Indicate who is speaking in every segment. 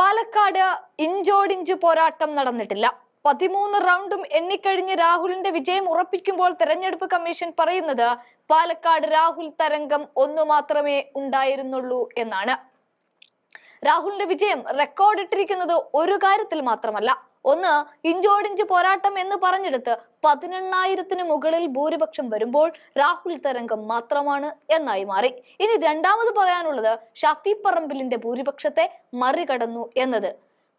Speaker 1: പാലക്കാട് ഇഞ്ചോടിഞ്ച് പോരാട്ടം നടന്നിട്ടില്ല. പതിമൂന്ന് റൗണ്ടും എണ്ണിക്കഴിഞ്ഞ് രാഹുലിന്റെ വിജയം ഉറപ്പിക്കുമ്പോൾ തെരഞ്ഞെടുപ്പ് കമ്മീഷൻ പറയുന്നത് പാലക്കാട് രാഹുൽ തരംഗം ഒന്നു മാത്രമേ ഉണ്ടായിരുന്നുള്ളൂ എന്നാണ്. രാഹുലിന്റെ വിജയം റെക്കോർഡിട്ടിരിക്കുന്നത് ഒരു കാര്യത്തിൽ മാത്രമല്ല. ഒന്ന് ഇഞ്ചോടിഞ്ച് പോരാട്ടം എന്ന് പറഞ്ഞെടുത്ത് പതിനെണ്ണായിരത്തിന് മുകളിൽ ഭൂരിപക്ഷം വരുമ്പോൾ രാഹുൽ തരംഗം മാത്രമാണ് എന്നായി മാറി. ഇനി രണ്ടാമത് പറയാനുള്ളത് ഷഫി പറമ്പിലിന്റെ ഭൂരിപക്ഷത്തെ മറികടന്നു എന്നത്.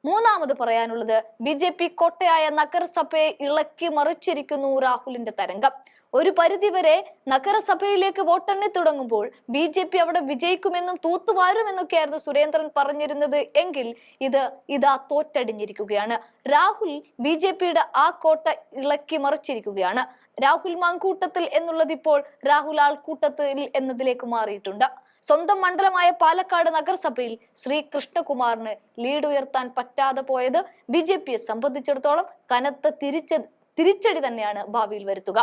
Speaker 1: മൂന്നാമത് പറയാനുള്ളത് ബി ജെ പി കോട്ടയായ നഗരസഭയെ ഇളക്കി മറിച്ചിരിക്കുന്നു രാഹുലിന്റെ തരംഗം. ഒരു പരിധിവരെ നഗരസഭയിലേക്ക് വോട്ടെണ്ണി തുടങ്ങുമ്പോൾ ബി ജെ പി അവിടെ വിജയിക്കുമെന്നും തൂത്തുവാരുമെന്നൊക്കെയായിരുന്നു സുരേന്ദ്രൻ പറഞ്ഞിരുന്നത് എങ്കിൽ ഇത് ഇതാ തോറ്റടിഞ്ഞിരിക്കുകയാണ്. രാഹുൽ ബി ജെ പിയുടെ ആ കോട്ട ഇളക്കി മറിച്ചിരിക്കുകയാണ്. രാഹുൽ മാങ്കൂട്ടത്തിൽ എന്നുള്ളത് ഇപ്പോൾ രാഹുൽ ആൾക്കൂട്ടത്തിൽ എന്നതിലേക്ക് മാറിയിട്ടുണ്ട്. സ്വന്തം മണ്ഡലമായ പാലക്കാട് നഗരസഭയിൽ ശ്രീ കൃഷ്ണകുമാറിന് ലീഡ് ഉയർത്താൻ പറ്റാതെ പോയത് ബി ജെ പിയെ സംബന്ധിച്ചിടത്തോളം കനത്ത തിരിച്ച തിരിച്ചടി തന്നെയാണ് ഭാവിയിൽ വരുത്തുക.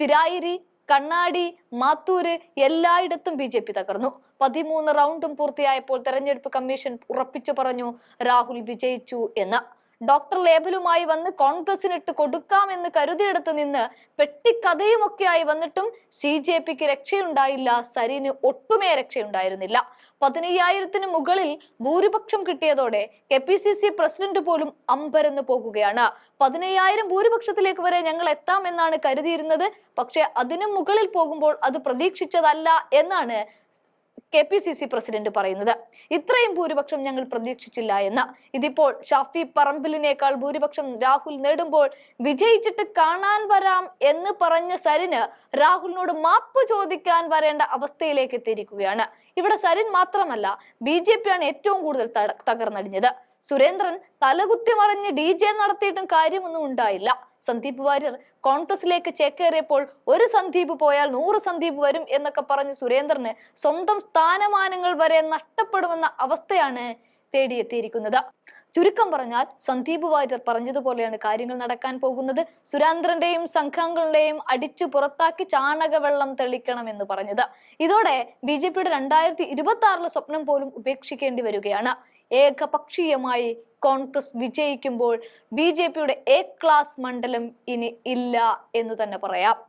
Speaker 1: പിരായിരി കണ്ണാടി മാത്തൂര് എല്ലായിടത്തും ബി ജെ പി തകർന്നു. പതിമൂന്ന് റൗണ്ടും പൂർത്തിയായപ്പോൾ തെരഞ്ഞെടുപ്പ് കമ്മീഷൻ ഉറപ്പിച്ചു പറഞ്ഞു രാഹുൽ വിജയിച്ചു എന്ന്. ഡോക്ടർ ലേബലുമായി വന്ന് കോൺഗ്രസിനിട്ട് കൊടുക്കാമെന്ന് കരുതിയെടുത്ത് നിന്ന് പെട്ടിക്കഥയുമൊക്കെയായി വന്നിട്ടും സി ജെ പിക്ക് രക്ഷയുണ്ടായില്ല സരീന് ഒട്ടുമേ രക്ഷയുണ്ടായിരുന്നില്ല. പതിനയ്യായിരത്തിന് മുകളിൽ ഭൂരിപക്ഷം കിട്ടിയതോടെ K P C C president പോലും അമ്പരന്ന് പോകുകയാണ്. പതിനയ്യായിരം ഭൂരിപക്ഷത്തിലേക്ക് വരെ ഞങ്ങൾ എത്താമെന്നാണ് കരുതിയിരുന്നത് പക്ഷെ അതിനു മുകളിൽ പോകുമ്പോൾ അത് പ്രതീക്ഷിച്ചതല്ല എന്നാണ് K P C C president പറയുന്നത്. ഇത്രയും ഭൂരിപക്ഷം ഞങ്ങൾ പ്രതീക്ഷിച്ചില്ല എന്ന്. ഇതിപ്പോൾ ഷാഫി പറമ്പിലിനേക്കാൾ ഭൂരിപക്ഷം രാഹുൽ നേടുമ്പോൾ വിജയിച്ചിട്ട് കാണാൻ വരാം എന്ന് പറഞ്ഞ സരിന് രാഹുലിനോട് മാപ്പ് ചോദിക്കാൻ വരേണ്ട അവസ്ഥയിലേക്ക് എത്തിയിരിക്കുകയാണ്. ഇവിടെ സരിൻ മാത്രമല്ല ബി ജെ ഏറ്റവും കൂടുതൽ തകർന്നടിഞ്ഞത്. സുരേന്ദ്രൻ തലകുത്തി മറിഞ്ഞ് ഡി ജെ നടത്തിയിട്ടും കാര്യമൊന്നും ഉണ്ടായില്ല. സന്ദീപ് വാര്യർ കോൺഗ്രസിലേക്ക് ചേക്കേറിയപ്പോൾ ഒരു സന്ദീപ് പോയാൽ നൂറ് സന്ദീപ് വരും എന്നൊക്കെ പറഞ്ഞ് സുരേന്ദ്രന് സ്വന്തം സ്ഥാനമാനങ്ങൾ വരെ നഷ്ടപ്പെടുമെന്ന അവസ്ഥയാണ് തേടിയെത്തിയിരിക്കുന്നത്. ചുരുക്കം പറഞ്ഞാൽ സന്ദീപ് വാര്യർ പറഞ്ഞതുപോലെയാണ് കാര്യങ്ങൾ നടക്കാൻ പോകുന്നത്. സുരേന്ദ്രന്റെയും സംഘങ്ങളുടെയും അടിച്ചു പുറത്താക്കി ചാണകവെള്ളം തെളിക്കണം എന്ന് പറഞ്ഞത്. ഇതോടെ ബി ജെ പിയുടെ രണ്ടായിരത്തി ഇരുപത്തി ആറിലെ സ്വപ്നം പോലും ഉപേക്ഷിക്കേണ്ടി വരികയാണ്. ഏകപക്ഷീയമായി കോൺഗ്രസ് വിജയിക്കുമ്പോൾ ബി ജെ പിയുടെ എ ക്ലാസ് മണ്ഡലം ഇനി ഇല്ല എന്ന് തന്നെ പറയാം.